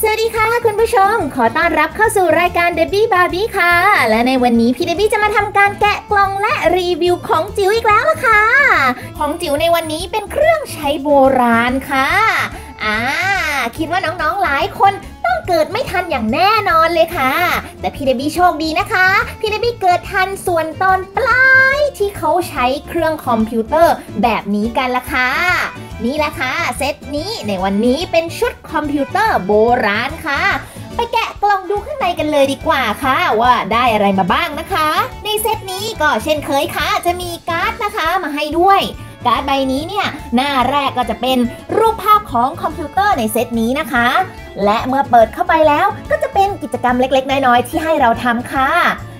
สวัสดีค่ะคุณผู้ชม ขอต้อนรับเข้าสู่รายการ Debbie Barbie ค่ะ และในวันนี้พี่เดบี้จะมาทำการแกะกล่องและรีวิวของจิ๋วอีกแล้วล่ะค่ะ ของจิ๋วในวันนี้เป็นเครื่องใช้โบราณค่ะอ่าคิดว่าน้องๆหลายคนต้องเกิดไม่ทันอย่างแน่นอนเลยค่ะ แต่พี่เดบี้โชคดีนะคะ พี่เดบี้เกิดทันส่วนตอนปลาย ที่เขาใช้เครื่องคอมพิวเตอร์แบบนี้กันละค่ะ นี่ละค่ะเซตนี้ในวันนี้เป็นชุดคอมพิวเตอร์โบราณค่ะ ไปแกะกล่องดูข้างในกันเลยดีกว่าค่ะ ว่าได้อะไรมาบ้างนะคะ ในเซตนี้ก็เช่นเคยค่ะ จะมีการ์ดนะคะมาให้ด้วยการ์ดใบนี้เนี่ยหน้าแรกก็จะเป็นรูปภาพของคอมพิวเตอร์ในเซตนี้นะคะ และเมื่อเปิดเข้าไปแล้วก็จะเป็นกิจกรรมเล็กๆ น้อยๆ ที่ให้เราทำค่ะ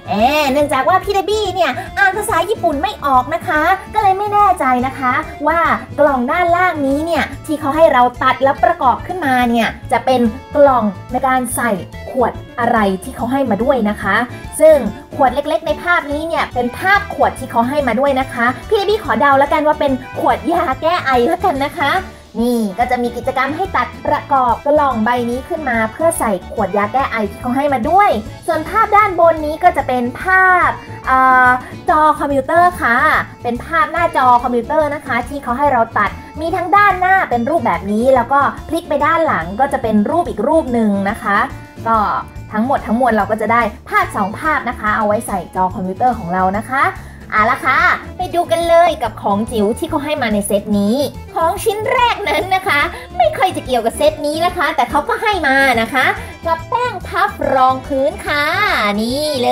แอบเนื่องจากว่าพี่เดบี้เนี่ยอ่านภาษาญี่ปุ่นไม่ออกนะคะ ก็เลยไม่แน่ใจนะคะ ว่ากล่องด้านล่างนี้เนี่ยที่เขาให้เราตัดแล้วประกอบขึ้นมาเนี่ยจะเป็นกล่องในการใส่ขวดอะไรที่เขาให้มาด้วยนะคะ ซึ่งขวดเล็กๆ ในภาพนี้เนี่ยเป็นภาพขวดที่เขาให้มาด้วยนะคะ พี่เดบี้ขอเดาแล้วกันว่าเป็นขวดยาแก้ไอแล้วกันนะคะ นี่ก็จะมีกิจกรรมให้ตัดประกอบกล่องใบนี้ขึ้นมา เพื่อใส่ขวดยาแก้ไอที่เขาให้มาด้วย ส่วนภาพด้านบนนี้ก็จะเป็นภาพอจอคอมพิวเตอร์ค่ะ เป็นภาพหน้าจอคอมพิวเตอร์นะคะ ที่เขาให้เราตัด มีทั้งด้านหน้าเป็นรูปแบบนี้ แล้วก็พลิกไปด้านหลังก็จะเป็นรูปอีกรูปหนึ่งนะคะ ก็ทั้งหมดทั้งมวลเราก็จะได้ภาพสองภาพนะคะ เอาไว้ใส่จอคอมพิวเตอร์ของเรานะคะ เอาละค่ะ ไปดูกันเลยกับของจิ๋วที่เขาให้มาในเซตนี้ ของชิ้นแรกนั้นนะคะ ไม่ค่อยจะเกี่ยวกับเซตนี้นะคะ แต่เขาก็ให้มานะคะ กับแป้งพับรองพื้นค่ะ นี่เล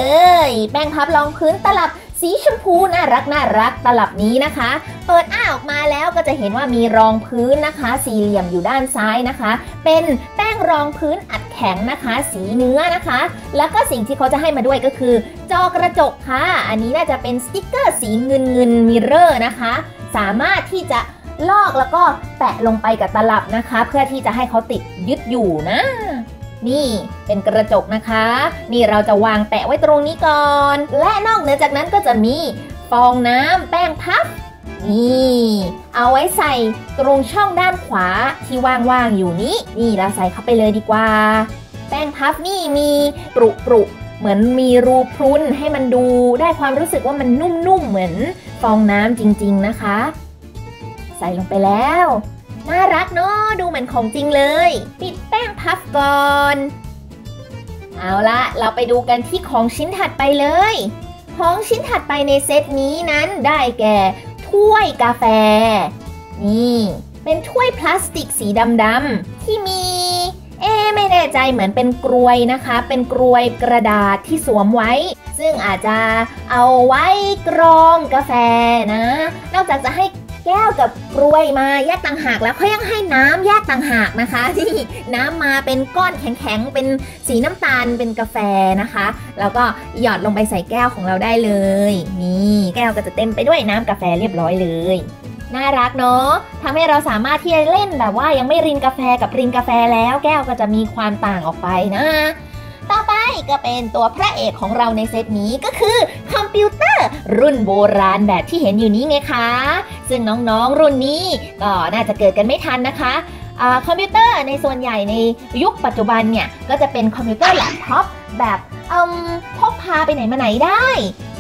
ย แป้งพับรองพื้นตลับสีชมพูน่ารักน่ารักตลับนี้นะคะ เปิดอ้าออกมาแล้วก็จะเห็นว่ามีรองพื้นนะคะ สี่เหลี่ยมอยู่ด้านซ้ายนะคะ เป็นแป้งรองพื้นอัด แข็งนะคะ สีเนื้อนะคะ แล้วก็สิ่งที่เขาจะให้มาด้วยก็คือ จอกระจกค่ะ อันนี้น่าจะเป็นสติกเกอร์สีเงินเงินมิเรอร์นะคะ สามารถที่จะลอกแล้วก็แปะลงไปกับตลับนะคะ เพื่อที่จะให้เขาติดยึดอยู่นะ นี่เป็นกระจกนะคะ นี่เราจะวางแปะไว้ตรงนี้ก่อน และนอกเหนือจากนั้นก็จะมีฟองน้ำแป้งพับ นี่เอาไว้ใส่ตรงช่องด้านขวาที่ว่างๆอยู่นี้ นี่เราใส่เข้าไปเลยดีกว่า แป้งพับนี่มีปรุปรุเหมือนมีรูพรุนให้มันดูได้ความรู้สึกว่ามันนุ่มๆเหมือนฟองน้ำจริง ๆนะคะ ใส่ลงไปแล้ว น่ารักเนาะดูเหมือนของจริงเลย ปิดแป้งพับก่อน เอาละเราไปดูกันที่ของชิ้นถัดไปเลย ของชิ้นถัดไปในเซตนี้นั้นได้แก่ ถ้วยกาแฟ นี่ เป็นถ้วยพลาสติกสีดำๆที่มี เอ๊ไม่แน่ใจเหมือนเป็นกรวยนะคะ เป็นกรวยกระดาษที่สวมไว้ ซึ่งอาจจะเอาไว้กรองกาแฟนะ นอกจากจะให้ แก้วกับกรวยมาแยกต่างหากแล้วเขายังให้น้ำแยกต่างหากนะคะ ที่น้ำมาเป็นก้อนแข็งๆเป็นสีน้ำตาลเป็นกาแฟนะคะ แล้วก็หยอดลงไปใส่แก้วของเราได้เลย นี่แก้วก็จะเต็มไปด้วยน้ำกาแฟเรียบร้อยเลยน่ารักเนาะทำให้เราสามารถที่จะเล่นแบบว่ายังไม่รินกาแฟกับรินกาแฟแล้ว แก้วก็จะมีความต่างออกไปนะ ก็เป็นตัวพระเอกของเราในเซตนี้ก็คือคอมพิวเตอร์รุ่นโบราณแบบที่เห็นอยู่นี้ไงคะ ซึ่งน้องๆรุ่นนี้ก็น่าจะเกิดกันไม่ทันนะคะอคอมพิวเตอร์ในส่วนใหญ่ในยุคปัจจุบันเนี่ย ก็จะเป็นคอมพิวเตอร์แล็ปท็อปแบบพกพาไปไหนมาไหนได้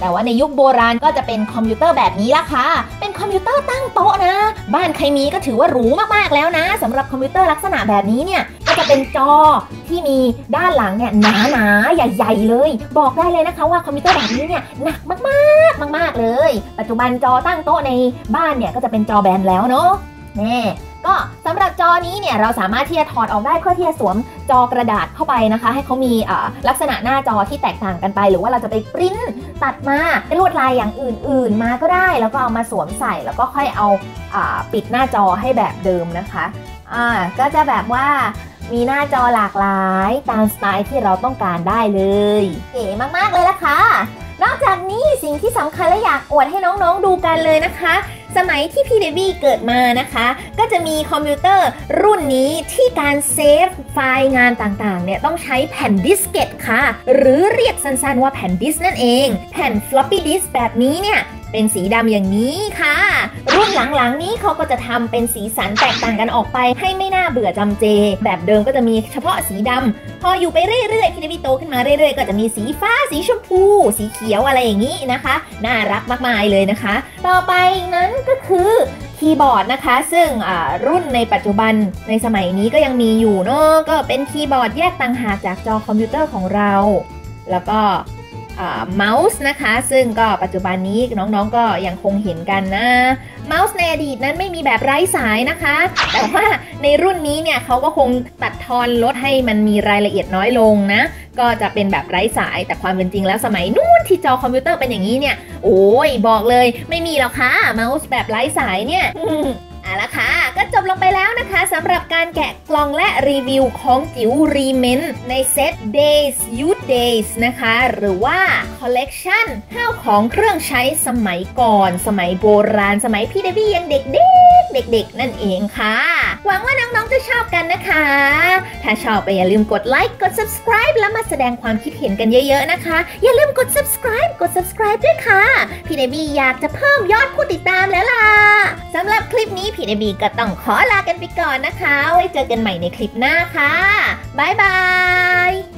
แต่ว่าในยุคโบราณก็จะเป็นคอมพิวเตอร์แบบนี้ละค่ะ เป็นคอมพิวเตอร์ตั้งโต๊ะนะ บ้านใครมีก็ถือว่าหรูมากๆแล้วนะสำหรับคอมพิวเตอร์ลักษณะแบบนี้เนี่ย ก็จะเป็นจอที่มีด้านหลังเนี่ยหนาๆใหญ่ ๆ เลย บอกได้เลยนะคะว่าคอมพิวเตอร์แบบนี้เนี่ยหนักมากๆมาก ๆเลย ปัจจุบันจอตั้งโต๊ะในบ้านเนี่ยก็จะเป็นจอแบนแล้วเนาะแน่ก็สำหรับจอนี้เนี่ยเราสามารถที่จะถอดออกได้เพื่อที่จะสวมจอกระดาษเข้าไปนะคะ ให้เขามีลักษณะหน้าจอที่แตกต่างกันไป หรือว่าเราจะไปปริ้นตัดมาเป็นลวดลายอย่างอื่น ๆ มาก็ได้ แล้วก็เอามาสวมใส่แล้วก็ค่อยเอาปิดหน้าจอให้แบบเดิมนะคะอ่าก็จะแบบว่า มีหน้าจอหลากหลายตามสไตล์ที่เราต้องการได้เลย เก๋มากๆเลยล่ะค่ะ นอกจากนี้สิ่งที่สำคัญและอยากอวดให้น้องๆดูกันเลยนะคะ สมัยที่พี่เดบี้เกิดมานะคะ ก็จะมีคอมพิวเตอร์รุ่นนี้ที่การเซฟไฟล์งานต่างๆ เนี่ยต้องใช้แผ่นดิสเกตค่ะ หรือเรียกสั้นๆว่าแผ่นดิสนั่นเอง แผ่น floppy disk แบบนี้เนี่ยเป็นสีดำอย่างนี้ค่ะ รุ่นหลังๆนี้เขาก็จะทำเป็นสีสันแตกต่างกันออกไป ให้ไม่น่าเบื่อจำเจ แบบเดิมก็จะมีเฉพาะสีดำพออยู่ไปเรื่อยๆพี่เดบี้โตขึ้นมาเรื่อยๆ ก็จะมีสีฟ้าสีชมพู สีเขียวอะไรอย่างนี้นะคะ น่ารักมากมายเลยนะคะ ต่อไปนั้นก็คือคีย์บอร์ดนะคะ ซึ่งรุ่นในปัจจุบันในสมัยนี้ก็ยังมีอยู่เนาะก็เป็นคีย์บอร์ดแยกต่างหากจากจอคอมพิวเตอร์ของเรา แล้วก็ เมาส์นะคะ ซึ่งก็ปัจจุบันนี้น้องๆก็ยังคงเห็นกันนะเมาส์ในอดีตนั้นไม่มีแบบไร้สายนะคะ แต่ว่าในรุ่นนี้เนี่ยเขาก็คงตัดทอนลดให้มันมีรายละเอียดน้อยลงนะ ก็จะเป็นแบบไร้สาย แต่ความเป็นจริงแล้วสมัยนู้นที่จอคอมพิวเตอร์เป็นอย่างนี้เนี่ย โอ้ยบอกเลย ไม่มีหรอกค่ะเมาส์แบบไร้สายเนี่ย เอาละค่ะ ก็จบลงไปแล้วนะคะสำหรับการแกะกล่องและรีวิวของจิ๋วรีเมนในเซต Days Youth Days นะคะ หรือว่า Collection ข้าวของเครื่องใช้สมัยก่อน สมัยโบราณ สมัยพี่เดบี้ยังเด็กเด็กเด็กๆ นั่นเองค่ะ หวังว่าน้องๆ จะชอบกันนะคะ ถ้าชอบไปอย่าลืมกดไลค์กด subscribe แล้วมาแสดงความคิดเห็นกันเยอะๆนะคะ อย่าลืมกด subscribe กด subscribe ด้วยค่ะ พี่เดบี้อยากจะเพิ่มยอดผู้ติดตามแล้วล่ะสำหรับ คลิปนี้พี่เดบีก็ต้องขอลากันไปก่อนนะคะ ไว้เจอกันใหม่ในคลิปหน้าค่ะ บ๊ายบาย